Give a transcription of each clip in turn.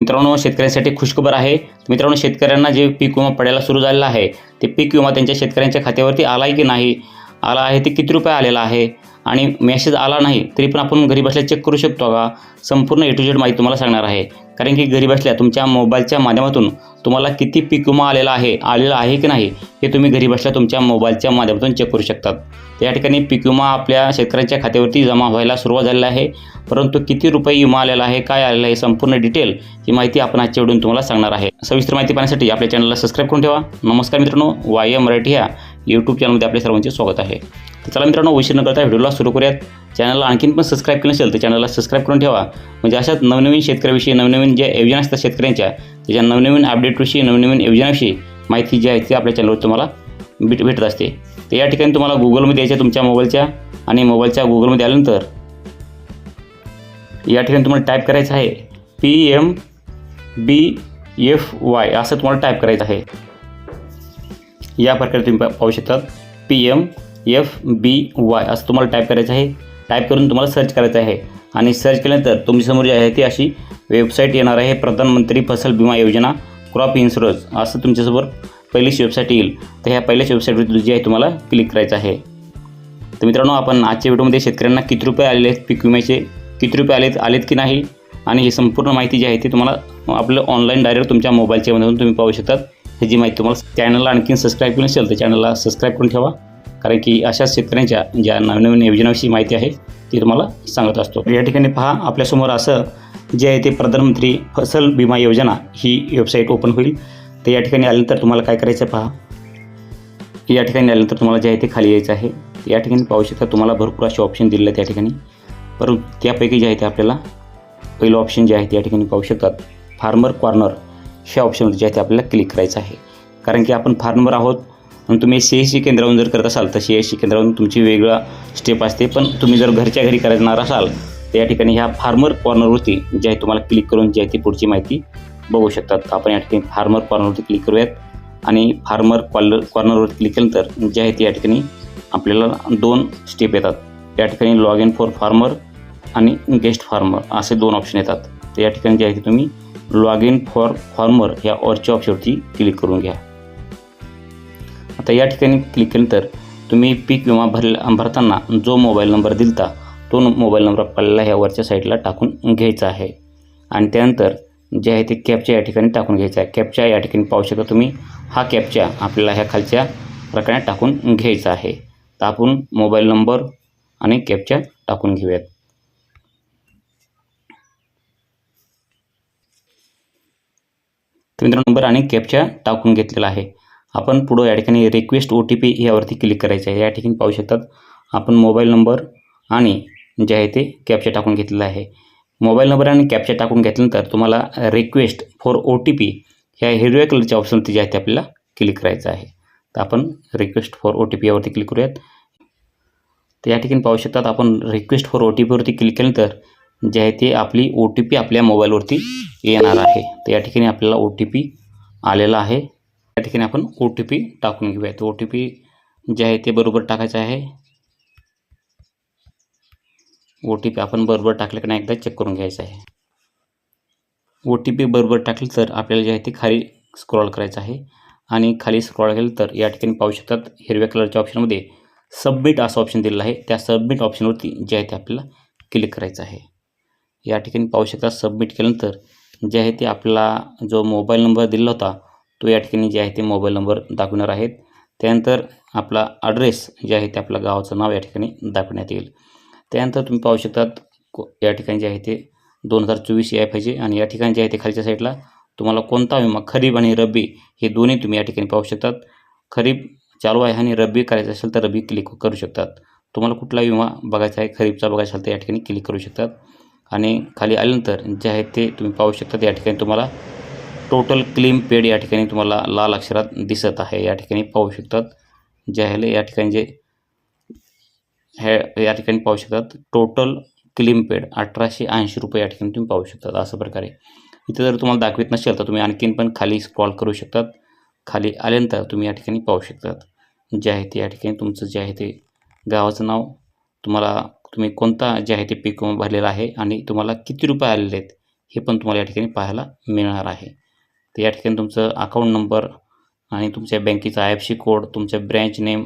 मित्रांनो शेतकऱ्यांसाठी खुशखबर आहे. मित्रांनो शेतकऱ्यांना जे पीक विमा पडायला सुरू झालेला आहे ते पीक विमा त्यांच्या शेतकऱ्यांच्या खात्यावरती आला आहे की नाही? आला आहे ते किती रुपये आलेला आहे? आणि मेसेज आला नाही तरी पण आपण घरी बसल्या चेक करू शकतो का? संपूर्ण ए टू झेड माहिती तुम्हाला सांगणार आहे. कारण की घरी बसल्या तुमच्या मोबाईलच्या माध्यमातून तुम्हाला किती पीक विमा आलेला आहे आलेला आहे की नाही हे तुम्ही घरी बसल्या तुमच्या मोबाईलच्या माध्यमातून चेक करू शकतात. त्या ठिकाणी पीक विमा आपल्या शेतकऱ्यांच्या खात्यावरती जमा व्हायला सुरुवात झालेली आहे. परंतु किती रुपये विमा आलेला आहे काय आलेलं आहे संपूर्ण डिटेल ही माहिती आपण आजच्या तुम्हाला सांगणार आहे. सविस्तर माहिती पाहण्यासाठी आपल्या चॅनलला सबस्क्राईब करून ठेवा. नमस्कार मित्रांनो वाय एम मराठी ह्या यूट्यूब चॅनलमध्ये आपल्या सर्वांचे स्वागत आहे. चला मित्रांनो उशीर न करता व्हिडिओला सुरू करूयात. चॅनलला आणखीन पण सबस्क्राईब केलं असेल तर चॅनलला सबस्क्राईब करून ठेवा. म्हणजे अशाच नवनवीन शेतकऱ्याविषयी नवनवीन ज्या योजना असतात शेतकऱ्यांच्या त्याच्या नवनवीन अपडेटविषयी नवनवीन योजनाविषयी माहिती जी आहे ती आपल्या चॅनलवर तुम्हाला भेट भेटत असते. तर या ठिकाणी तुम्हाला गुगलमध्ये यायच्या तुमच्या मोबाईलच्या. आणि मोबाईलच्या गुगलमध्ये आल्यानंतर या ठिकाणी तुम्हाला टाईप करायचं आहे P M B F Y असं तुम्हाला टाईप करायचं आहे. या प्रकारे तुम्ही पा- पाहू शकतात P M F B Y असं तुम्हाला टाईप करायचं आहे. टाईप करून तुम्हाला सर्च करायचं आहे. आणि सर्च केल्यानंतर तुमच्यासमोर जी आहे ती अशी वेबसाईट येणार आहे प्रधानमंत्री फसल विमा योजना क्रॉप इन्शुरन्स असं तुमच्यासमोर पहिलीच वेबसाईट येईल. तर ह्या पहिल्याच वेबसाईटवर जी आहे तुम्हाला क्लिक करायचं आहे. तर मित्रांनो आपण आजच्या व्हिडिओमध्ये शेतकऱ्यांना किती रुपये आलेले आहेत पीक विम्याचे किती रुपये आलेत आलेत की नाही? आणि ही संपूर्ण माहिती जी आहे ती तुम्हाला आपलं ऑनलाईन डायरेक्ट तुमच्या मोबाईलच्या मधून तुम्ही पाहू शकतात. ह्याची माहिती तुम्हाला चॅनलला आणखीन सबस्क्राईब केली नसेल तर चॅनलला सबस्क्राईब करून ठेवा. कारण की अशा शेतकऱ्यांच्या ज्या नवनवीन योजनाविषयी माहिती आहे ती तुम्हाला सांगत असतो. या ठिकाणी पहा आपल्यासमोर असं जे आहे ते प्रधानमंत्री फसल विमा योजना ही वेबसाईट ओपन होईल. तर या ठिकाणी आल्यानंतर तुम्हाला काय करायचं पहा. या ठिकाणी आल्यानंतर तुम्हाला जे आहे ते खाली यायचं आहे. या ठिकाणी पाहू शकता तुम्हाला भरपूर असे ऑप्शन दिलेले आहेत त्या ठिकाणी. परंतु त्यापैकी जे आहे ते आपल्याला पहिलं ऑप्शन जे आहे त्या ठिकाणी पाहू शकतात. फार्मर कॉर्नर ह्या ऑप्शनवर जे आहे ते आपल्याला क्लिक करायचं आहे. कारण की आपण फार्मर आहोत मग तुम्ही सी एस सी केंद्रावरून जर करत असाल तर सी एस सी केंद्रावरून तुमची वेगळा स्टेप असते. पण तुम्ही जर घरच्या घरी करणार असाल तर या ठिकाणी ह्या फार्मर कॉर्नरवरती जे आहे तुम्हाला क्लिक करून जी आहे ती पुढची माहिती बघू शकतात. आपण या ठिकाणी फार्मर कॉर्नरवरती क्लिक करूयात. आणि फार्मर कॉलर कॉर्नरवरती क्लिक केल्यानंतर जे आहे ते या ठिकाणी आपल्याला दोन स्टेप येतात. या ठिकाणी लॉग इन फॉर फार्मर आणि गेस्ट फार्मर असे दोन ऑप्शन येतात. तर या ठिकाणी जे आहे ते तुम्ही लॉग इन फॉर फार्मर ह्या ऑरच्या ऑप्शनवरती क्लिक करून घ्या. आता या ठिकाणी क्लिक केल्यानंतर तुम्ही पीक विमा भर भरताना जो मोबाईल नंबर दिलता तो मोबाईल नंबर आपल्याला ह्या वरच्या साईडला टाकून घ्यायचा आहे. आणि त्यानंतर जे आहे ते कॅपच्या या ठिकाणी टाकून घ्यायचा आहे. कॅपच्या या ठिकाणी पाहू शकता तुम्ही हा कॅपच्या आपल्याला ह्या खालच्या प्रकारे टाकून घ्यायचा आहे. तर आपण मोबाईल नंबर आणि कॅपच्या टाकून घेऊयात. तर मित्रांनो नंबर आणि कॅपच्या टाकून घेतलेला आहे. आपण पुढं या ठिकाणी रिक्वेस्ट ओ टी पी यावरती क्लिक करायचं आहे. या ठिकाणी पाहू शकतात आपण मोबाईल नंबर आणि जे आहे ते कॅपच्या टाकून घेतलेलं आहे. मोबाईल नंबर आणि कॅपच्या टाकून घेतल्यानंतर तुम्हाला request for O T P ह्या हिरव्या कलरच्या ऑप्शनवरती जे आहे ते आपल्याला क्लिक करायचं आहे. तर आपण request for O T P यावरती क्लिक करूयात. तर या ठिकाणी पाहू शकतात आपण रिक्वेस्ट फॉर ओ टी पीवरती क्लिक केल्यानंतर जे आहे ते आपली ओ टी पी आपल्या मोबाईलवरती येणार आहे. तर या ठिकाणी आपल्याला ओ टी पी आलेला आहे. या ठिकाणी आपण ओ टी पी टाकून घेऊयात. ओ टी पी जे आहे ते बरोबर टाकायचं आहे. ओ टी पी आपण बरोबर टाकलं की नाही एकदा चेक करून घ्यायचं आहे. ओ टी पी बरोबर टाकलं तर आपल्याला जे आहे ते खाली स्क्रॉल करायचं आहे. आणि खाली स्क्रॉल केलं तर या ठिकाणी पाहू शकतात हिरव्या कलरच्या ऑप्शनमध्ये सबमिट असं ऑप्शन दिलेलं आहे. त्या सबमिट ऑप्शनवरती जे आहे ते आपल्याला क्लिक करायचं आहे. या ठिकाणी पाहू शकता सबमिट केल्यानंतर जे आहे ते आपला जो मोबाईल नंबर दिलेला होता तो या ठिकाणी जे आहे ते मोबाईल नंबर दाखवणार आहेत. त्यानंतर आपला ॲड्रेस जे आहे ते आपल्या गावाचं नाव या ठिकाणी दाखवण्यात येईल. त्यानंतर तुम्ही पाहू शकतात को या ठिकाणी जे आहे ते दोन हजार चोवीस या पाहिजे आणि या ठिकाणी जे आहे ते खालच्या साईडला तुम्हाला कोणता विमा खरीप आणि रब्बी हे दोन्ही तुम्ही या ठिकाणी पाहू शकतात. खरीप चालू आहे आणि रब्बी करायचं असेल तर रब्बी क्लिक करू शकतात. तुम्हाला कुठला विमा बघायचा आहे खरीपचा बघायचा असेल तर या ठिकाणी क्लिक करू शकतात. आणि खाली आल्यानंतर जे आहे ते तुम्ही पाहू शकतात या ठिकाणी तुम्हाला टोटल क्लेम पेड या ठिकाणी तुम्हाला लाल अक्षरात दिसत आहे. या ठिकाणी पाहू शकतात. जे आहे या ठिकाणी जे हे या ठिकाणी पाहू शकतात. टोटल क्लेम पेड अठराशे ऐंशी रुपये या ठिकाणी तुम्ही पाहू शकतात. अशा प्रकारे. इथं जर तुम्हाला दाखवत नसेल तर तुम्ही आणखीन पण खाली स्क्रॉल करू शकतात. खाली आल्यानंतर तुम्ही या ठिकाणी पाहू शकतात. जे आहे ते या ठिकाणी तुमचं जे आहे ते गावाचं नाव. तुम्हाला तुम्ही कोणता जे आहे ते पीक भरलेलं भरलेला आहे आणि तुम्हाला किती रुपये आलेले आहेत हे पण तुम्हाला या ठिकाणी पाहायला मिळणार आहे. तर या ठिकाणी तुमचं अकाउंट नंबर आणि तुमच्या बँकेचा आय एफ सी कोड तुमच्या branch name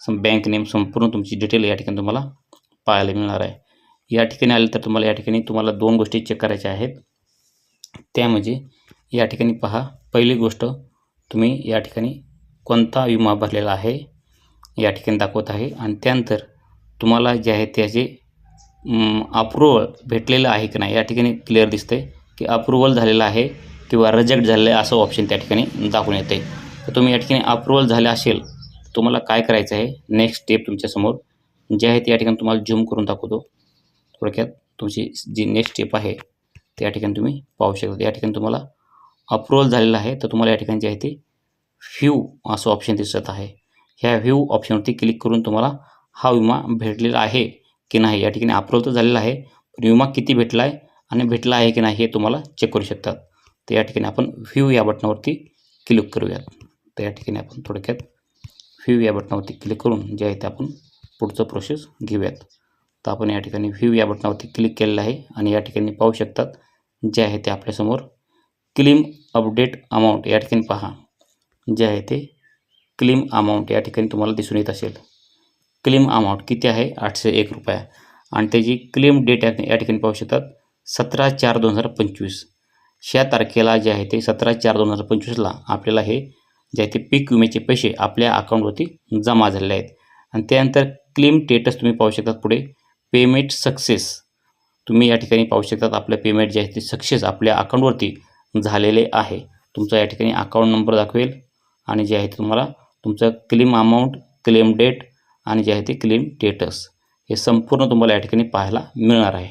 some bank name संपूर्ण तुमची डिटेल या ठिकाणी तुम्हाला पाहायला मिळणार आहे. या ठिकाणी आले तर तुम्हाला या ठिकाणी तुम्हाला दोन गोष्टी चेक करायच्या आहेत. त्या म्हणजे या ठिकाणी पहा पहिली गोष्ट तुम्ही या ठिकाणी कोणता विमा भरलेला आहे या ठिकाणी दाखवत आहे. आणि त्यानंतर तुम्हाला जे आहे त्याचे अप्रुवल भेटलेलं आहे की नाही या ठिकाणी क्लिअर दिसते की अप्रुवल झालेलं आहे. किंवा रिजेक्ट झालेलं आहे असं ऑप्शन त्या ठिकाणी दाखवून येते तर तुम्ही या ठिकाणी अप्रुवल झालं असेल तुम्हाला काय करायचं आहे? नेक्स्ट स्टेप तुमच्यासमोर जे आहे ते या ठिकाणी तुम्हाला झूम करून दाखवतो. थोडक्यात तुमची जी नेक्स्ट स्टेप आहे त्या ठिकाणी तुम्ही पाहू शकता. या ठिकाणी तुम्हाला अप्रुवल झालेलं आहे तर तुम्हाला या ठिकाणी जे आहे ते व्ह्यू असं ऑप्शन दिसत आहे. ह्या व्ह्यू ऑप्शनवरती क्लिक करून तुम्हाला हा विमा भेटलेला आहे की नाही? या ठिकाणी अप्रुवल तर झालेला आहे पण विमा किती भेटला आहे आणि भेटला आहे की नाही हे तुम्हाला चेक करू शकतात. तर या ठिकाणी आपण व्ह्यू या बटनावरती क्लिक करूयात. तर या ठिकाणी आपण थोडक्यात व्ह्यू या बटनावरती क्लिक करून जे आहे ते आपण पुढचं प्रोसेस घेऊयात. तर आपण या ठिकाणी व्ह्यू या बटनावरती क्लिक केलेलं आहे आणि या ठिकाणी पाहू शकतात जे आहे ते आपल्यासमोर क्लीम अपडेट अमाऊंट या ठिकाणी पहा. जे आहे ते क्लीम अमाऊंट या ठिकाणी तुम्हाला दिसून येत असेल. क्लीम अमाऊंट किती आहे? आठशे एक रुपया. आणि त्याची क्लेम डेट आहे या ठिकाणी पाहू शकतात सतरा चार दोन हजार पंचवीस. ह्या तारखेला जे आहे ते सतरा चार दोन हजार पंचवीसला आपल्याला हे जे आहे ते पीक विम्याचे पैसे आपल्या अकाउंटवरती जमा झालेले आहेत. आणि त्यानंतर क्लेम स्टेटस तुम्ही पाहू शकतात पुढे. Payment success. तुम्ही या ठिकाणी पाहू शकतात आपलं पेमेंट जे आहे ते सक्सेस आपल्या अकाउंटवरती झालेले आहे. तुमचा या ठिकाणी अकाउंट नंबर दाखवेल आणि जे आहे ते तुम्हाला तुमचं क्लेम अमाऊंट क्लेम डेट आणि जे आहे ते क्लेम स्टेटस हे संपूर्ण तुम्हाला या ठिकाणी पाहायला मिळणार आहे.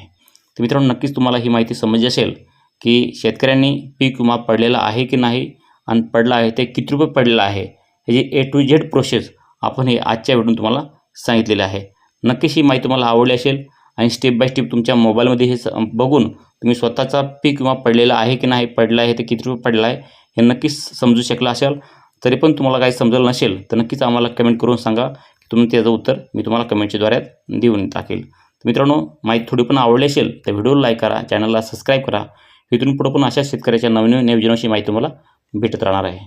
तर मित्रांनो नक्कीच तुम्हाला ही माहिती समजली असेल. की शेतकऱ्यांनी पीक विमा पडलेला आहे की नाही आणि पडला आहे ते किती रुपये पडलेला आहे ह्याची ए टू झेड प्रोसेस आपण हे आजच्या व्हिडिओ तुम्हाला सांगितलेलं आहे. नक्कीच ही माहिती तुम्हाला आवडली असेल आणि स्टेप बाय स्टेप तुमच्या मोबाईलमध्ये हे स बघून तुम्ही स्वतःचा पीक विमा पडलेला आहे की नाही पडला आहे ते किती रुपये पडला आहे हे नक्कीच समजू शकला असेल. तरी पण तुम्हाला काही समजलं नसेल तर नक्कीच आम्हाला कमेंट करून सांगा की तुम्ही त्याचं उत्तर मी तुम्हाला कमेंटच्याद्वारे देऊन टाकेल. मित्रांनो माहिती थोडी पण आवडली असेल तर व्हिडिओला लाईक करा चॅनलला सबस्क्राईब करा. इथून पुढं पण अशा शेतकऱ्याच्या नवीन नवीन योजनांची माहिती तुम्हाला भेटत राहणार आहे.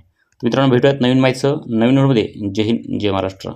मित्रांनो भेटूयात नवीन माहितीचं नवीन व्हिडिओमध्ये. जय हिंद जय महाराष्ट्र.